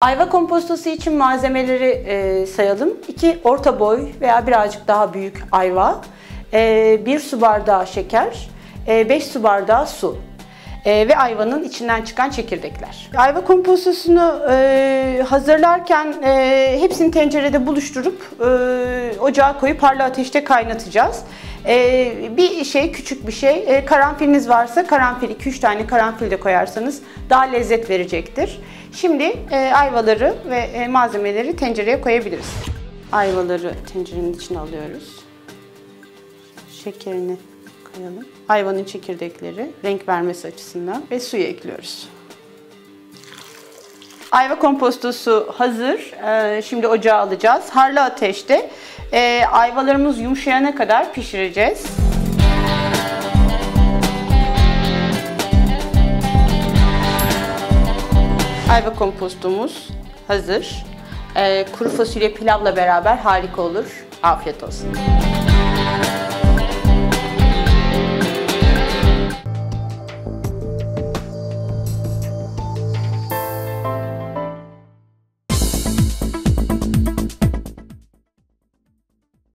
Ayva kompostosu için malzemeleri e, sayalım. 2 orta boy veya birazcık daha büyük ayva, 1 su bardağı şeker, 5 su bardağı su e, ve ayvanın içinden çıkan çekirdekler. Ayva kompostosunu e, hazırlarken e, hepsini tencerede buluşturup e, ocağa koyup parlı ateşte kaynatacağız. E, bir şey, küçük bir şey, e, karanfiliniz varsa karanfil, 2-3 tane karanfil de koyarsanız daha lezzet verecektir. Şimdi e, ayvaları ve e, malzemeleri tencereye koyabiliriz. Ayvaları tencerenin içine alıyoruz. Şekerini koyalım. Ayvanın çekirdekleri renk vermesi açısından ve suyu ekliyoruz. Ayva kompostosu hazır. Ee, Şimdi ocağa alacağız. Harlı ateşte e, ayvalarımız yumuşayana kadar pişireceğiz. Ayva kompostumuz hazır. Ee, Kuru fasulye pilavla beraber harika olur. Afiyet olsun.